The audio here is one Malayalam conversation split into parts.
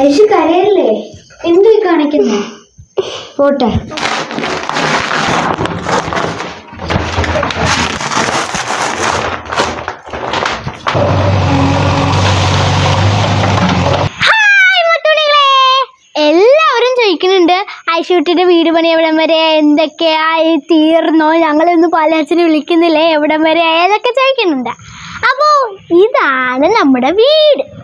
ഐഷു കരയല്ലേ? എന്തോ കാണിക്കുന്നു? പോട്ടെ. ചോദിക്കുന്നുണ്ട് വീട് പണി എവിടം വരെ? എന്തൊക്കെയായി തീർന്നോ? ഞങ്ങളൊന്ന് പാലാച്ചിന് വിളിക്കുന്നില്ലേ? എവിടം വരെ? ഏതൊക്കെ ചോദിക്കുന്നുണ്ട്. അപ്പോൾ ഇതാണ് നമ്മുടെ വീട്.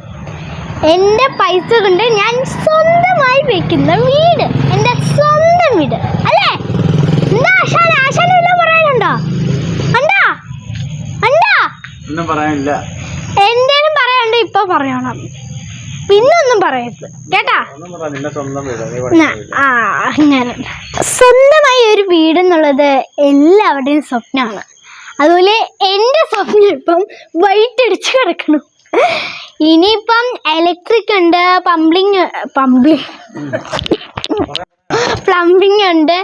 എന്റെ പൈസ കൊണ്ട് ഞാൻ സ്വന്തമായി വെക്കുന്ന വീട്. എന്റെ സ്വന്തം വീട്. അല്ലേ? എന്താ ആശാന? ആശാന വല്ലതും പറയാനുണ്ടോ? ഉണ്ടാ ഉണ്ടാ ഒന്നും പറയാനില്ല. എന്തേലും പറയാണ്ട് ഇപ്പൊ പറയണം. പിന്നൊന്നും പറയരുത്. കേട്ടാ? ആ അങ്ങനെ സ്വന്തമായി ഒരു വീട് എന്നുള്ളത് എല്ലാവരുടെയും സ്വപ്നമാണ്. അതുപോലെ എന്റെ സ്വപ്നം ഇപ്പം വൈറ്റ് അടിച്ച് കിടക്കണം ഇനിയിപ്പം ഇലക്ട്രിക് ഉണ്ട് പമ്പിങ് പമ്പിങ് പ്ലംബിംഗ് ഉണ്ട്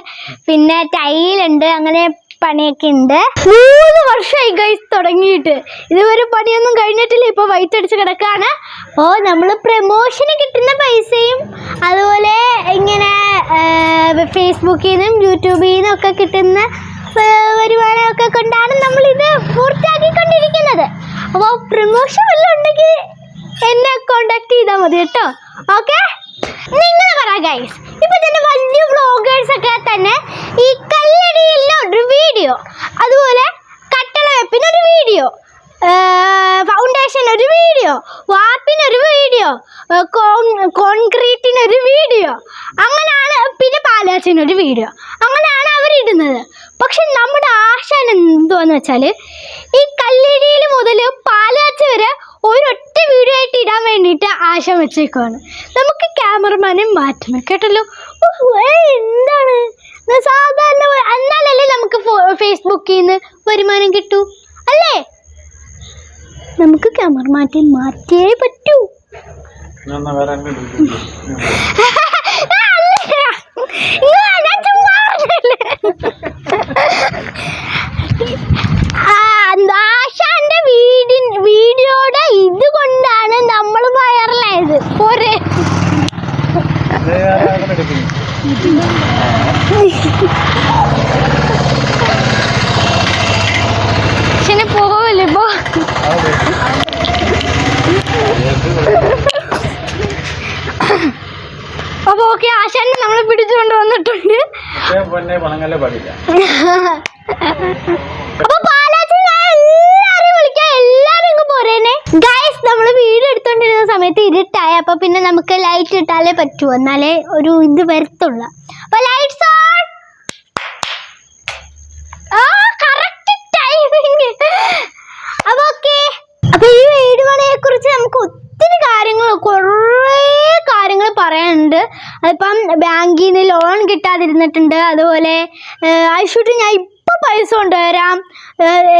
പിന്നെ ടൈലുണ്ട് അങ്ങനെ പണിയൊക്കെ ഉണ്ട്. മൂന്ന് വർഷമായി ഗൈസ് തുടങ്ങിയിട്ട്. ഇതുവരെ പണിയൊന്നും കഴിഞ്ഞിട്ടില്ല ഇപ്പോൾ വൈറ്റ് അടിച്ച് കിടക്കാണ്. അപ്പോൾ നമ്മൾ പ്രമോഷന് കിട്ടുന്ന പൈസയും അതുപോലെ ഇങ്ങനെ ഫേസ്ബുക്കിൽ നിന്നും യൂട്യൂബിൽ നിന്നും ഒക്കെ കിട്ടുന്ന വരുമാനമൊക്കെ കൊണ്ടാണ് നമ്മളിത് പൂർത്തിയാക്കിക്കൊണ്ടിരിക്കുന്നത്. അപ്പോൾ പ്രമോഷൻ വല്ലതും ഉണ്ടെങ്കിൽ എന്നെ കോണ്ടാക്ട് ചെയ്താൽ മതി കേട്ടോ. ഓക്കെ നിങ്ങൾ പറ ഗൈസ് ഇപ്പൊ തന്നെ വലിയ വ്ളോഗേഴ്സ് ഒക്കെ തന്നെ ഈ കല്ലടിയിലെ ഒരു വീഡിയോ അതുപോലെ കട്ടള വെപ്പിനൊരു വീഡിയോ ഫൗണ്ടേഷൻ ഒരു വീഡിയോ വാർപ്പിനൊരു വീഡിയോ കോൺക്രീറ്റിനൊരു വീഡിയോ അങ്ങനെയാണ് പിന്നെ പാലാച്ചിനൊരു വീഡിയോ അങ്ങനെയാണ് അവരിടുന്നത് പക്ഷെ നമ്മുടെ ആശാൻ എന്തുവാന്ന് വെച്ചാൽ ഈ കല്ലിടിയിൽ മുതൽ പാലാച്ച് വരെ ഒരൊറ്റ വീഡിയോ ആയിട്ട് ഇടാൻ വേണ്ടിയിട്ട് ആശ വെച്ചേക്കുവാണ്. നമുക്ക് ക്യാമറമാനെ മാറ്റണം കേട്ടല്ലോ? എന്താണ്? സാധാരണ എന്നാലല്ലേ നമുക്ക് ഫേസ്ബുക്കിൽ നിന്ന് വരുമാനം കിട്ടു? അല്ലേ? നമുക്ക് ക്യാമറ മാറ്റി മാറ്റിയേ പറ്റൂ ഞാൻ എന്നാ വേറെ എങ്ങനെ വിളിക്കുന്നു? ഇങ്ങ് വാ, ഞാൻ ചുമ്മാ പറഞ്ഞതല്ലേ. ആ, ആശാന്റെ വീടിൻ വീഡിയോയുടെ ഇത് കൊണ്ടാണ് നമ്മൾ വൈറലായത് പോരെ ഇത് വേറെ എങ്ങനെ എടുക്കുന്നു? പക്ഷെ പോവല്ലേ ഇപ്പൊ അത് അപ്പൊ ഓക്കെ ആശാനെ നമ്മൾ പിടിച്ചുകൊണ്ട് വന്നിട്ടുണ്ട്. അപ്പൊ സമയത്ത് ഇരുട്ടായി. അപ്പൊ പിന്നെ നമുക്ക് ലൈറ്റ് ഇട്ടാലേ പറ്റൂ. എന്നാലേ ഒരു ഇത് വരത്തുള്ളൂ. അപ്പൊ ലൈറ്റ്സ് ഓൺ ആ കറക്റ്റ് ടൈമിങ് അപ്പൊ ഓക്കെ അപ്പൊ ഈ വീടുകളെ കുറിച്ച് നമുക്ക് ഒത്തിരി കാര്യങ്ങൾ കുറേ കാര്യങ്ങൾ പറയാനുണ്ട്. അതിപ്പം ബാങ്കിൽ നിന്ന് ലോൺ കിട്ടാതിരുന്നിട്ടുണ്ട്. അതുപോലെ ഐ ഷുഡ് ഞാൻ ഇപ്പം പൈസ കൊണ്ടുവരാം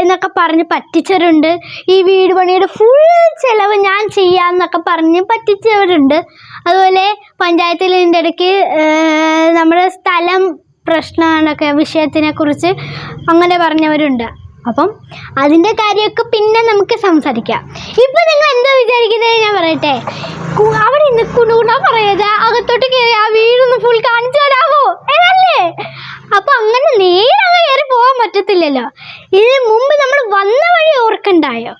എന്നൊക്കെ പറഞ്ഞ് പറ്റിച്ചവരുണ്ട്. ഈ വീട് പണിയുടെ ഫുൾ ചിലവ് ഞാൻ ചെയ്യാമെന്നൊക്കെ പറഞ്ഞ് പറ്റിച്ചവരുണ്ട്. അതുപോലെ പഞ്ചായത്തിൽ ഇതിന്റെ ഇടയ്ക്ക് നമ്മുടെ സ്ഥലം പ്രശ്നങ്ങളൊക്കെ വിഷയത്തിനെ കുറിച്ച് അങ്ങനെ പറഞ്ഞവരുണ്ട്. അപ്പം അതിന്റെ കാര്യമൊക്കെ പിന്നെ നമുക്ക് സംസാരിക്കാം. ഇപ്പം നിങ്ങൾ എന്താ വിചാരിക്കുന്നത്? ഞാൻ പറയട്ടെ. അവിടെ അവിടെ നിൽക്കുന്നുണ്ടാ പറയത് അകത്തോട്ട് കയറി ആ വീടൊന്ന് ഫുൾ കാണിച്ചു തരാമോ ഏതല്ലേ അപ്പം അങ്ങനെ നേരെ അങ്ങ് കയറി പോകാൻ പറ്റത്തില്ലല്ലോ ഇതിന് മുമ്പ് നമ്മൾ വന്ന വഴി ഓർക്കണ്ടായോ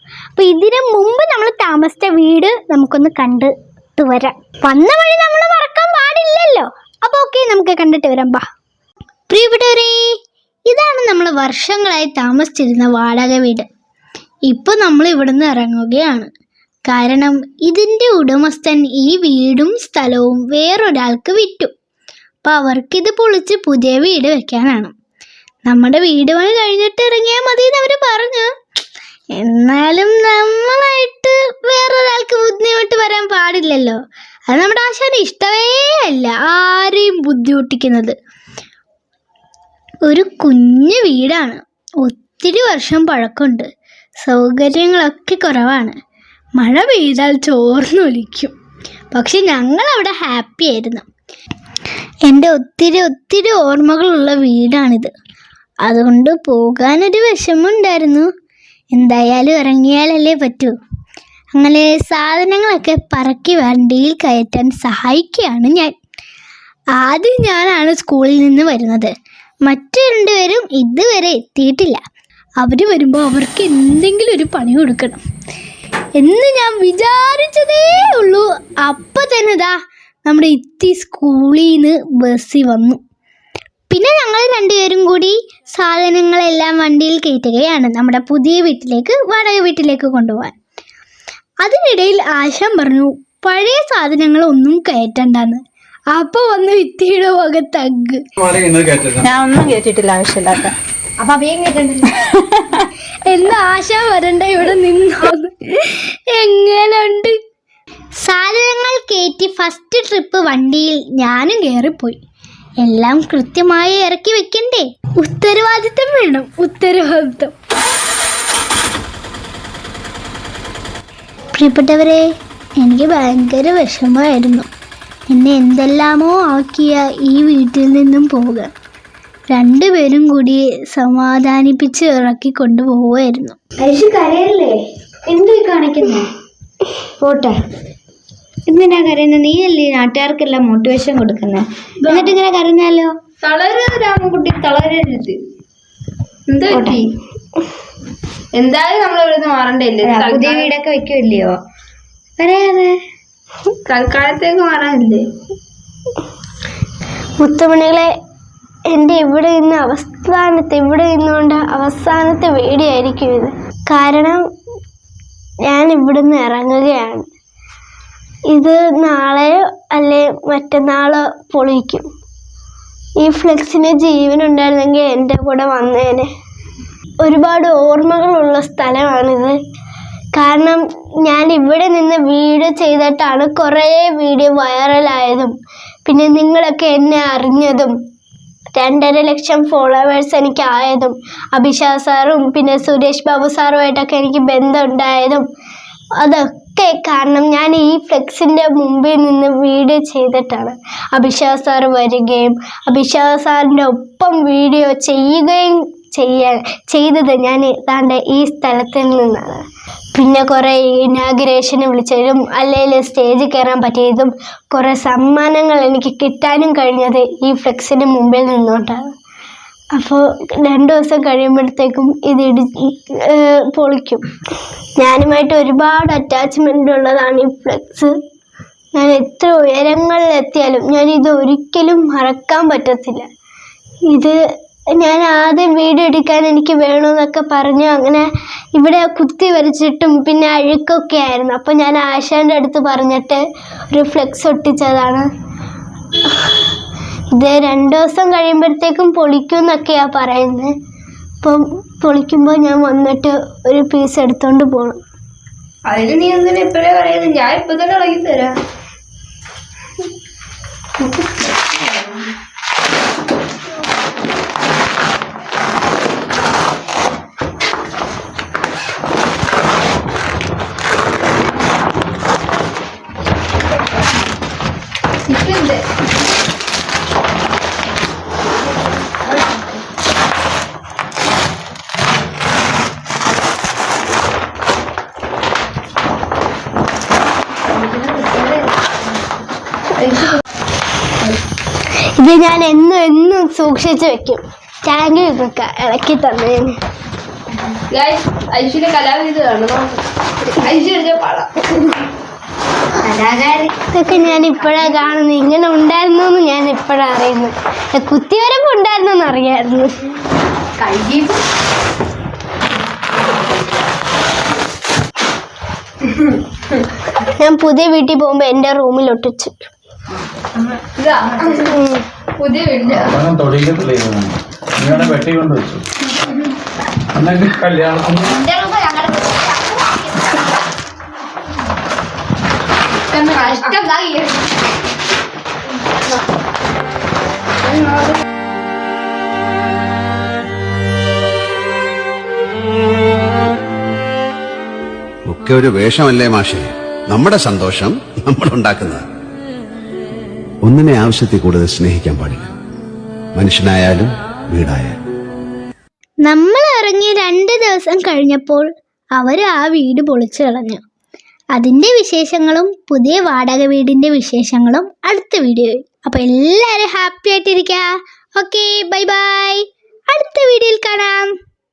അപ്പം ഇതിന് മുമ്പ് നമ്മൾ താമസിച്ച വീട് നമുക്കൊന്ന് കണ്ടിട്ട് വരാം. വന്ന വഴി നമ്മൾ മറക്കാൻ പാടില്ലല്ലോ. അപ്പോൾ ഓക്കെ നമുക്ക് കണ്ടിട്ട് വരാം. ബാ. പ്രിയപ്പെട്ടവരെ ഇതാണ് നമ്മൾ വർഷങ്ങളായി താമസിച്ചിരുന്ന വാടക വീട്. ഇപ്പോൾ നമ്മൾ ഇവിടുന്ന് ഇറങ്ങുകയാണ്. കാരണം ഇതിന്റെ ഉടമസ്ഥൻ ഈ വീടും സ്ഥലവും വേറൊരാൾക്ക് വിറ്റു. അപ്പോൾ അവർക്കിത് പൊളിച്ച് പുതിയ വീട് വെക്കാനാണ്. നമ്മുടെ വീടുമായി കഴിഞ്ഞിട്ട് ഇറങ്ങിയാൽ മതി എന്ന് അവർ പറഞ്ഞു. എന്നാലും നമ്മളായിട്ട് വേറൊരാൾക്ക് ബുദ്ധിമുട്ട് വരാൻ പാടില്ലല്ലോ. അത് നമ്മുടെ ആശാന് ഇഷ്ടമേ അല്ല ആരെയും ബുദ്ധിമുട്ടിക്കുന്നത്. ഒരു കുഞ്ഞു വീടാണ്. ഒത്തിരി വർഷം പഴക്കമുണ്ട്. സൗകര്യങ്ങളൊക്കെ കുറവാണ്. മഴ പെയ്താൽ ചോർന്നൊലിക്കും പക്ഷെ ഞങ്ങൾ അവിടെ ഹാപ്പി ആയിരുന്നു. എന്റെ ഒത്തിരി ഒത്തിരി ഓർമ്മകളുള്ള വീടാണിത്. അതുകൊണ്ട് പോകാനൊരു വിഷമമുണ്ടായിരുന്നു. എന്തായാലും ഇറങ്ങിയാലല്ലേ പറ്റൂ. അങ്ങനെ സാധനങ്ങളൊക്കെ പറക്കി വണ്ടിയിൽ കയറ്റാൻ സഹായിക്കുകയാണ് ഞാൻ. ആദ്യം ഞാനാണ് സ്കൂളിൽ നിന്ന് വരുന്നത്. മറ്റു രണ്ടുപേരും ഇതുവരെ എത്തിയിട്ടില്ല. അവർ വരുമ്പോൾ അവർക്ക് എന്തെങ്കിലും ഒരു പണി കൊടുക്കണം എന്ന് ഞാൻ വിചാരിച്ചതേ ഉള്ളൂ. അപ്പം തന്നെ ദാ നമ്മുടെ ഇത്തി സ്കൂളിൽ നിന്ന് ബസ്സിൽ വന്നു. പിന്നെ ഞങ്ങൾ രണ്ടുപേരും കൂടി സാധനങ്ങളെല്ലാം വണ്ടിയിൽ കയറ്റുകയാണ് നമ്മുടെ പുതിയ വീട്ടിലേക്ക് വാടക വീട്ടിലേക്ക് കൊണ്ടുപോകാൻ. അതിനിടയിൽ ആശാൻ പറഞ്ഞു പഴയ സാധനങ്ങൾ ഒന്നും കയറ്റണ്ടെന്ന്. അപ്പൊ വന്ന് വിത്തിയുടെ വക തഗ്. ഞാൻ ഒന്നും കേട്ടിട്ടില്ല ആവശ്യമില്ലാത്ത. അപ്പൊ അവയും കേട്ടിട്ടില്ല എന്താ ആശ വരണ്ട ഇവിടെ നിന്നോന്ന്. എങ്ങനുണ്ട്? സാധനങ്ങൾ കയറ്റി ഫസ്റ്റ് ട്രിപ്പ് വണ്ടിയിൽ ഞാനും കയറിപ്പോയി. എല്ലാം കൃത്യമായി ഇറക്കി വെക്കണ്ടേ? ഉത്തരവാദിത്തം വേണം ഉത്തരവാദിത്തം. പ്രിയപ്പെട്ടവരെ എനിക്ക് ഭയങ്കര വിഷമമായിരുന്നു. എന്നെ എന്തെല്ലാമോ ആക്കിയ ഈ വീട്ടിൽ നിന്നും പോവുക രണ്ടുപേരും കൂടി സമാധാനിപ്പിച്ച് ഇറക്കി കൊണ്ടുപോവുമായിരുന്നു. ഐഷു കരയല്ലേ? എന്തു കാണിക്കുന്നു? പോട്ടെ. എന്തിനാ കരയുന്നത് നീ അല്ലേ നാട്ടുകാർക്കെല്ലാം മോട്ടിവേഷൻ കൊടുക്കുന്നത് എന്നിട്ട് ഇങ്ങനെ കരഞ്ഞാലോ? രാമൻകുട്ടി തളരരുത്. എന്താ പറ്റി? എന്തായാലും നമ്മൾ ഇവിടുന്ന് മാറണ്ടല്ലേ പുതിയ വീടൊക്കെ വെക്കുമല്ലയോ പറയാതെ തൽക്കാലത്തേക്ക് മാറാനില്ലേ? മുത്തുമണികളെ എന്റെ ഇവിടെ നിന്ന് അവസാനത്തെ ഇവിടെ നിന്നുകൊണ്ട് അവസാനത്തെ വീഡിയോ ഇത്. കാരണം ഞാൻ ഇവിടുന്ന് ഇറങ്ങുകയാണ്. ഇത് നാളെയോ അല്ലെ മറ്റന്നാളോ പൊളിക്കും. ഈ ഫ്ലെക്സിന് ജീവനുണ്ടായിരുന്നെങ്കിൽ എന്റെ കൂടെ വന്നേനെ. ഒരുപാട് ഓർമ്മകളുള്ള സ്ഥലമാണിത്. കാരണം ഞാൻ ഇവിടെ നിന്ന് വീഡിയോ ചെയ്തിട്ടാണ് കുറേ വീഡിയോ വൈറലായതും പിന്നെ നിങ്ങളൊക്കെ എന്നെ അറിഞ്ഞതും രണ്ടര ലക്ഷം ഫോളോവേഴ്സ് എനിക്ക് ആയതും അഭിഷാ സാറും പിന്നെ സുരേഷ് ബാബു സാറുമായിട്ടൊക്കെ എനിക്ക് ബന്ധമുണ്ടായതും അതൊക്കെ കാരണം ഞാൻ ഈ ഫ്ലെക്സിന്റെ മുമ്പിൽ നിന്ന് വീഡിയോ ചെയ്തിട്ടാണ്. അഭിഷേക് സാർ വരികയും അഭിഷേക് സാറിന്റെ ഒപ്പം വീഡിയോ ചെയ്യുകയും ചെയ്യാൻ ചെയ്തത് ഞാൻ താണ്ട് ഈ സ്ഥലത്തിൽ നിന്നാണ്. പിന്നെ കുറേ ഇനാഗുറേഷന് വിളിച്ചതും അല്ലെങ്കിൽ സ്റ്റേജ് കയറാൻ പറ്റിയതും കുറേ സമ്മാനങ്ങൾ എനിക്ക് കിട്ടാനും കഴിഞ്ഞത് ഈ ഫ്ലെക്സിന് മുമ്പിൽ നിന്നുകൊണ്ടാണ് അപ്പോൾ രണ്ട് ദിവസം കഴിയുമ്പോഴത്തേക്കും ഇത് ഇടി പൊളിക്കും. ഞാനുമായിട്ട് ഒരുപാട് അറ്റാച്ച്മെന്റ് ഉള്ളതാണ് ഈ ഫ്ലെക്സ്. ഞാൻ എത്ര ഉയരങ്ങളിൽ എത്തിയാലും ഞാൻ ഇത് ഒരിക്കലും മറക്കാൻ പറ്റത്തില്ല. ഇത് ഞാൻ ആദ്യം വീഡിയോ എടുക്കാൻ എനിക്ക് വേണമെന്നൊക്കെ പറഞ്ഞു. അങ്ങനെ ഇവിടെ കുത്തി വരച്ചിട്ടും പിന്നെ അഴുക്കൊക്കെ ആയിരുന്നു. അപ്പോൾ ഞാൻ ആശാന്റെ അടുത്ത് പറഞ്ഞിട്ട് ഒരു ഫ്ലെക്സ് ഒട്ടിച്ചതാണ്. ഇത് രണ്ട് ദിവസം കഴിയുമ്പോഴത്തേക്കും പൊളിക്കും എന്നൊക്കെയാണ് പറയുന്നത്. അപ്പം പൊളിക്കുമ്പോൾ ഞാൻ വന്നിട്ട് ഒരു പീസ് എടുത്തോണ്ട് പോകണം അതിന് നീ ഒന്നും ഇപ്പഴേ പറയുന്നത്? ഞാൻ ഇപ്പൊ തന്നെ ഇളകി തരാം ഇതുണ്ട്. ഇത് ഞാൻ എന്നും എന്നും സൂക്ഷിച്ച് വെക്കും. ടാങ്കിൽ വെക്കാം ഇളക്കി തന്നേന് Guys, ഐശ്വര്യ കലാവിധി കാണണം ഐശ്വര്യ പാടാം. കലാകാരി. ഇതൊക്കെ ഞാൻ ഇപ്പോഴാ കാണുന്നത്. ഇങ്ങനെ ഉണ്ടായിരുന്നു എന്ന് ഞാൻ ഇപ്പോഴാ അറിയുന്നത്. കുത്തിവരപ്പ് ഉണ്ടായിരുന്നു എന്ന് അറിയായിരുന്നു. ഞാൻ പുതിയ വീട്ടിൽ പോകുമ്പോ എന്റെ റൂമിൽ ഒട്ടിച്ചു. പുതിയ വീടിന്റെ അതൊന്നും തൊടിക്കത്തില്ല ഇതൊന്നും നിങ്ങളുടെ വെട്ടി കൊണ്ട് വെച്ചു എന്നെങ്കിൽ കല്യാണത്തിന് ഒക്കെ ഒരു വേഷമല്ലേ മാഷെ? നമ്മുടെ സന്തോഷം നമ്മൾ ഉണ്ടാക്കുന്നത്. ഒന്നിനെ ആവശ്യത്തിൽ കൂടുതൽ സ്നേഹിക്കാൻ പാടില്ല. മനുഷ്യനായാലും വീടായാലും. നമ്മൾ ഇറങ്ങി രണ്ട് ദിവസം കഴിഞ്ഞപ്പോൾ അവർ ആ വീട് പൊളിച്ചു കളഞ്ഞു. അതിന്റെ വിശേഷങ്ങളും പുതിയ വാടക വീടിന്റെ വിശേഷങ്ങളും അടുത്ത വീഡിയോയിൽ. അപ്പോൾ എല്ലാവരും ഹാപ്പി ആയിട്ടിരിക്കുക. Okay bye bye